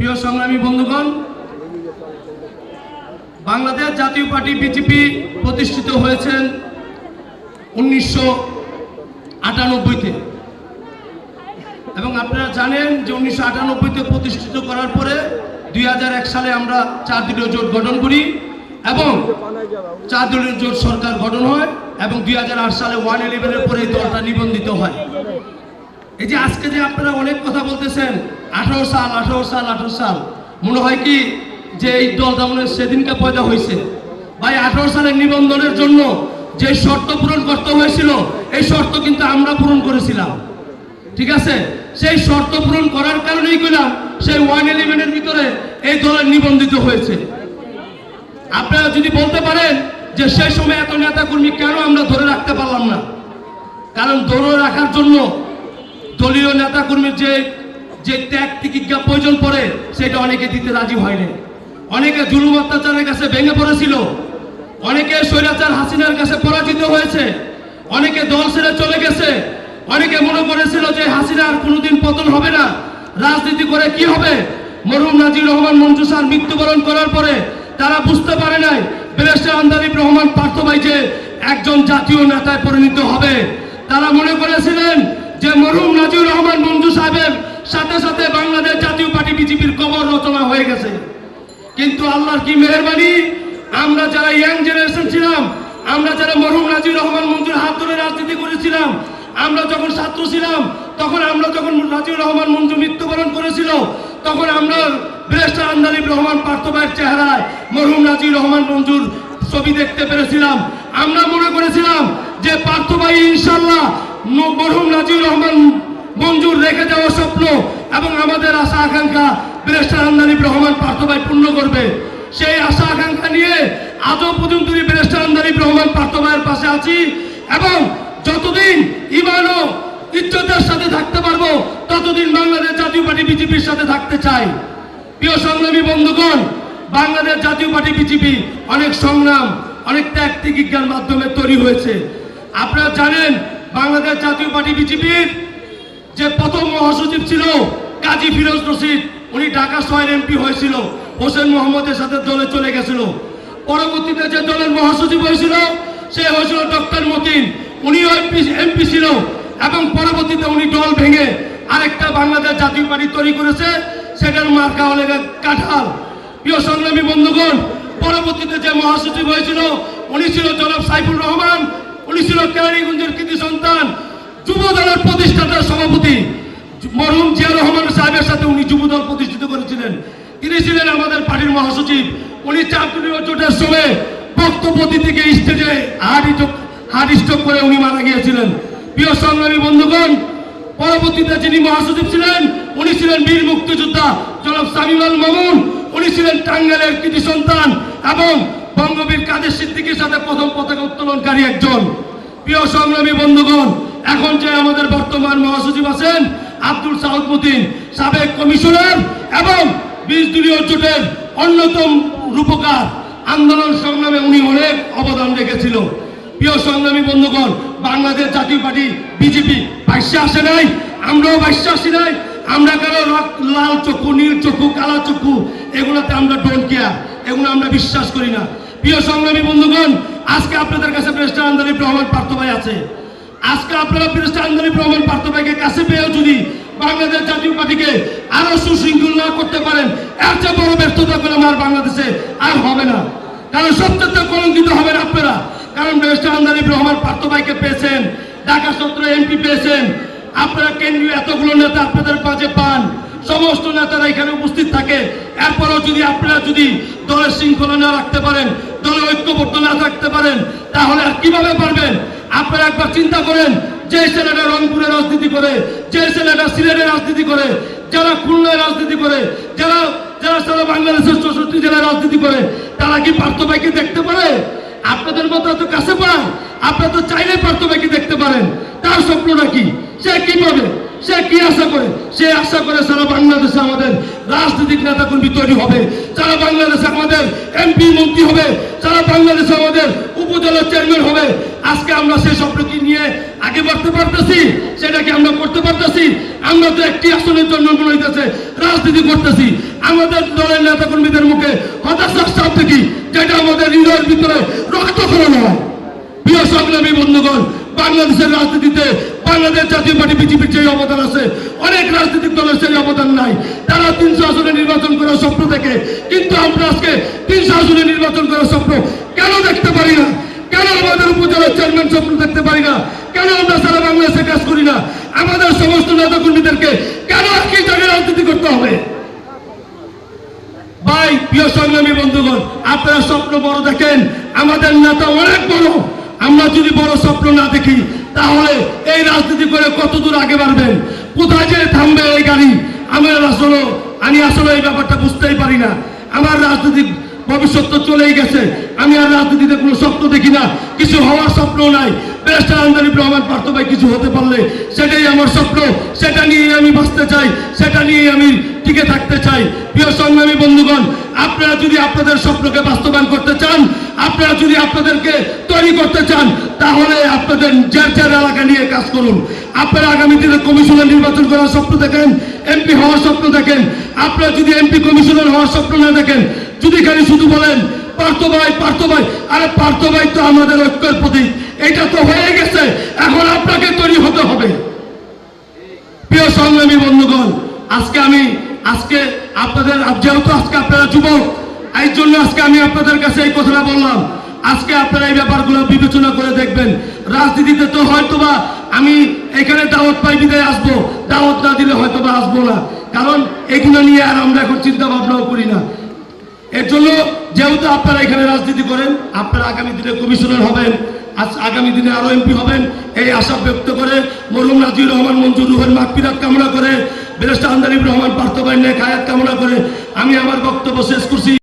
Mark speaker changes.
Speaker 1: প্রিয় সংগ্রামী বন্ধুগণ, বাংলাদেশ জাতীয় পার্টি বিজেপি প্রতিষ্ঠিত হয়েছেন উনিশশো আটানব্বইতে। এবং আপনারা জানেন যে উনিশশো আটানব্বইতে প্রতিষ্ঠিত করার পরে দুই হাজার এক সালে আমরা চার দলীয় জোট গঠন করি এবং চার দলীয় জোট সরকার গঠন হয় এবং দুই হাজার আট সালে ওয়ান ইলেভেনের পরে এই দলটা নিবন্ধিত হয়। এই যে আজকে যে আপনারা অনেক কথা বলতেছেন আঠারো সাল আঠারো সাল আঠারো সাল। মনে হয় কি যে এই দলটা মনে সেদিনকে পয়দা হয়েছে। ভাই, আঠারো সালের নিবন্ধনের জন্য যে শর্ত পূরণ করতে হয়েছিল, এই শর্ত কিন্তু আমরা পূরণ করেছিলাম। ঠিক আছে? সেই শর্ত পূরণ করার কারণেই গেলাম সেই ওয়ান ইলেভেনের ভিতরে এই দলের নিবন্ধিত হয়েছে। আপনারা যদি বলতে পারেন যে সেই সময় এত নেতা কর্মী কেন আমরা ধরে রাখতে পারলাম না? কারণ ধরে রাখার জন্য দলীয় নেতা কর্মীর যে যে ত্যাগ প্রতিজ্ঞা প্রয়োজন পড়ে, সেটা অনেকে দিতে রাজি হয়নি। অনেকে জুলুম অত্যাচারের কাছে ভেঙে পড়েছিল। অনেকে স্বৈরাচার হাসিনার কাছে পরাজিত হয়েছে। অনেকে দল ছেড়ে চলে গেছে। অনেকে মনে করেছিল যে হাসিনার কোনোদিন পতন হবে না। রাজনীতি করে কি হবে? মরহুম নাজির রহমান, মঞ্জু স্যার মৃত্যুবরণ করার পরে তারা বুঝতে পারে নাই। ব্যারিস্টার আন্দারিব রহমান, পার্থ ভাই যে একজন জাতীয় নেতায় পরিণত হবে। তারা মনে করেছিলেন যে মরহুম নাজির রহমান, মঞ্জু সাহেবের সাথে সাথে বাংলাদেশ জাতীয় পার্টি বিজেপির কবর রচনা হয়ে গেছে। কিন্তু আল্লাহর কি মেহরবানি? আমরা যারা ইয়াং জেনারেশন ছিলাম, আমরা যারা মরহুম নাজির রহমান মঞ্জুর হাত ধরে রাজনীতি করেছিলাম, আমরা যখন ছাত্র ছিলাম, তখন আমরা যখন নাজির রহমান মঞ্জু মৃত্যুবরণ করেছিল, তখন আমরা ব্যারিস্টার আন্দালিব রহমান পার্থ ভাইয়ের চেহারায় মরহুম নাজির রহমান মঞ্জুর ছবি দেখতে পেরেছিলাম। আমরা মনে করেছিলাম যে পার্থ ভাই ইনশাল্লাহ মরহুম নাজির রহমান মঞ্জুর রেখে যাওয়া স্বপ্ন এবং আমাদের আশা আকাঙ্ক্ষা ব্যারিস্টার আন্দালিব রহমান পার্থ ভাই পূর্ণ করবে। সেই আশা আকাঙ্ক্ষা নিয়ে আজও পর্যন্ত ব্যারিস্টার আন্দালিব রহমান পার্থ ভাইয়ের পাশে আছি এবং যতদিন ইমান ও ইজ্জতের সাথে থাকতে পারব, ততদিন বাংলাদেশ জাতীয় পার্টি বিজেপির সাথে থাকতে চাই। প্রিয় সংগ্রামী বন্ধুগণ, বাংলাদেশ জাতীয় পার্টি বিজেপি অনেক সংগ্রাম, অনেক ত্যাগ তিকিজ্ঞার মাধ্যমে তৈরি হয়েছে। আপনারা জানেন, বাংলাদেশ জাতীয় পার্টি বিজেপির যে প্রথম মহাসচিব ছিল কাজী ফিরোজ রশিদ, উনি ঢাকা শহরের এমপি হয়েছিল, হোসেন মোহাম্মদের সাথে দলে চলে গেছিল। পরবর্তীতে যে দলের মহাসচিব হয়েছিল, সে হয়েছিল ডক্টর মতিন। উনিও এমপি এমপি ছিল এবং পরবর্তীতে উনি দল ভেঙে আরেকটা বাংলাদেশ জাতীয় পার্টি তৈরি করেছে, সেটার মার্কা হলে কাঁঠাল। প্রিয় সংগ্রামী বন্ধুগণ, পরবর্তীতে যে মহাসচিব হয়েছিল, উনি ছিল জনাব সাইফুর রহমান, উনি ছিল কেরানীগঞ্জের কৃতি সন্তান। যুব দলের প্রতিষ্ঠাতা সভাপতি মরহুম জিয়া রহমান সাহেবের সাথে উনি যুব দল প্রতিষ্ঠিত করেছিলেন। তিনি ছিলেন আমাদের পার্টির মহাসচিব। উনি চাকরির জোটের সময় বক্তব্য দিতে স্টেজে হার্ট হার্ট স্ট্রোক করে উনি মারা গিয়েছিলেন। প্রিয় সংগ্রামী বন্ধুগণ, পরবর্তীতে যিনি মহাসচিব ছিলেন, উনি ছিলেন বীর মুক্তিযোদ্ধা জনাব সামিমাল মামুন। উনি ছিলেন টাঙ্গালের কৃতি সন্তান এবং বঙ্গবীর কাদের সিদ্দিকীর সাথে প্রথম পতাকা উত্তোলনকারী একজন। প্রিয় সংগ্রামী বন্ধুগণ এখন যে আমাদের বর্তমান মহাসচিব আছেন আব্দুল সাউদ সাবেক কমিশনার এবং বিশ দলীয় জোটের অন্যতম রূপকার, আন্দোলন সংগ্রামে উনি অনেক অবদান রেখেছিল। প্রিয় সংগ্রামী বন্ধুগণ, বাংলাদেশ জাতীয় পার্টি বিজেপি বাইশে আসে নাই, আমরাও বাইশে আসি নাই। আমরা কারও লাল চক্ষু, নীল চক্ষু, কালা চক্ষু, এগুলোতে আমরা ডোন্ট কেয়ার এগুলো আমরা বিশ্বাস করি না। প্রিয় সংগ্রামী বন্ধুগণ, আজকে আপনাদের কাছে প্রেসিডেন্ট আন্দোলন রহমান পার্থ ভাই আছে। আজকে আপনারা প্রেসিডেন্ট আন্দোলন রহমান পার্থ ভাইকে কাছে পেয়েও যদি বাংলাদেশ জাতীয় পার্টিকে আরও সুশৃঙ্খল না করতে পারেন, এর চেয়ে বড় ব্যর্থতা করে আমার বাংলাদেশে আর হবে না। কারণ সত্যতে কলঙ্কিত হবেন আপনারা। কারণ ব্যারিস্টার আন্দারিব রহমান পার্থ ভাইকে পেয়েছেন, ঢাকা সত্র এমপি পেয়েছেন। আপনারা কেন্দ্রীয় এতগুলো নেতা আপনাদের মাঝে পান, সমস্ত নেতারা এখানে উপস্থিত থাকে। এরপরও যদি আপনারা যদি দলের শৃঙ্খলা না রাখতে পারেন দলের ঐক্যবদ্ধ না থাকতে পারেন, তাহলে আর কীভাবে পারবেন? আপনারা একবার চিন্তা করেন, যে ছেলেটা রংপুরে রাজনীতি করে, যে ছেলেটা সিলেটে রাজনীতি করে, যারা খুলনায় রাজনীতি করে, যারা যারা সারা বাংলাদেশের চৌষট্টি জেলায় রাজনীতি করে, তারা কি পার্থ ভাইকে দেখতে পারে? আপনাদের মতো এত কাছে পান আপনারা তো চাইলে পার্থ ভাইকে দেখতে পারেন। তার স্বপ্নটা কি? সে কি পাবে? সে কি আশা করে? সে আশা করে সারা বাংলাদেশে আমাদের রাজনৈতিক নেতা কর্মী তৈরি হবে। সারা বাংলাদেশে আমাদের এমপি মন্ত্রী হবে। সারা বাংলাদেশে আমাদের উপজেলা চেয়ারম্যান হবে। আজকে আমরা সেই স্বপ্নকে নিয়ে আগে বাড়তে পারতেছি, সেটাকে আমরা করতে পারতেছি। আমরা তো একটি আসনের জন্য মনে হইতেছে, রাজনীতি করতেছি। আমাদের দলের নেতা কর্মীদের মুখে হতাশার দেখি যেটা আমাদের হৃদয়ের ভিতরে রক্তক্ষরণ হয়। প্রিয় সংগ্রামী বন্ধুগণ, বাংলাদেশের রাজনীতিতে বাংলাদেশ জাতীয় পার্টি বিজেপির যে অবদান আছে, অনেক রাজনৈতিক দলের সেই অবদান নাই। তারা তিনশো আসনে নির্বাচন করার স্বপ্ন দেখে, কিন্তু আমরা আজকে তিনশো আসনে নির্বাচন করার স্বপ্ন কেন দেখতে পারি না? কেন আমাদের উপজেলার চেয়ারম্যান স্বপ্ন দেখতে পারি না? কেন আমরা সারা বাংলাদেশে কাজ করি না? আমাদের সমস্ত নেতা কর্মীদেরকে কেন একই জায়গায় রাজনীতি করতে হবে? ভাই, প্রিয় সংগ্রামী বন্ধুগণ, আপনারা স্বপ্ন বড় দেখেন। আমাদের নেতা অনেক বড়। আমরা যদি বড় স্বপ্ন না দেখি, তাহলে এই রাজনীতি করে কত দূর আগে বাড়বেন? কোথায় যে থামবে এই গাড়ি? আমি আসলে আমি আসলে এই ব্যাপারটা বুঝতেই পারি না। আমার রাজনৈতিক ভবিষ্যৎ চলেই গেছে। আমি আর রাজনীতিতে কোনো স্বপ্ন দেখি না। কিছু হওয়ার স্বপ্ন নাই। ব্যারিস্টার আন্দারিফ রহমান পার্থ ভাই কিছু হতে পারলে সেটাই আমার স্বপ্ন। সেটা নিয়ে আমি বাঁচতে চাই। সেটা নিয়ে আমি টিকে থাকতে চাই। প্রিয় সংগ্রামী বন্ধুগণ, আপনারা যদি আপনাদের স্বপ্নকে বাস্তবায়ন করতে চান, আপনারা যদি আপনাদেরকে তৈরি করতে চান, তাহলে আপনাদের যার যার এলাকা নিয়ে কাজ করুন। আপনারা আগামী দিনে কমিশনার নির্বাচন করার স্বপ্ন দেখেন, এমপি হওয়ার স্বপ্ন দেখেন। আপনারা যদি এমপি কমিশনার হওয়ার স্বপ্ন না দেখেন যদি খালি শুধু বলেন, পার্থ ভাই পার্থ ভাই, আরে পার্থ ভাই তো আমাদের ঐক্যের প্রতীক। এটা তো হয়ে গেছে, এখন আপনাকে তৈরি হতে হবে। প্রিয় সংগ্রামী বন্ধুগণ, আজকে আমি, আজকে আপনাদের যেহেতু আজকে আপনারা যুবক, এই জন্য আজকে আমি আপনাদের কাছে এই কথাটা বললাম। আজকে আপনারা এই ব্যাপারগুলো বিবেচনা করে দেখবেন। রাজনীতিতে তো হয়তোবা আমি এখানে দাওয়াত পাই, বিদায় আসব। দাওয়াত না দিলে হয়তোবা আসব না। কারণ এগুলো নিয়ে আর আমরা এখন চিন্তা ভাবনাও করি না। এর জন্য যেহেতু আপনারা এখানে রাজনীতি করেন, আপনারা আগামী দিনে কমিশনার হবেন আগামী দিনে আরও এমপি হবেন, এই আশা ব্যক্ত করে মরুম নাজির রহমান, মঞ্জুর রুহের মাকপিরাত কামনা করে বেরেস্টা আন্দারিব রহমান, পার্থ বাইনের খায়াত কামনা করে আমি আমার বক্তব্য শেষ করছি।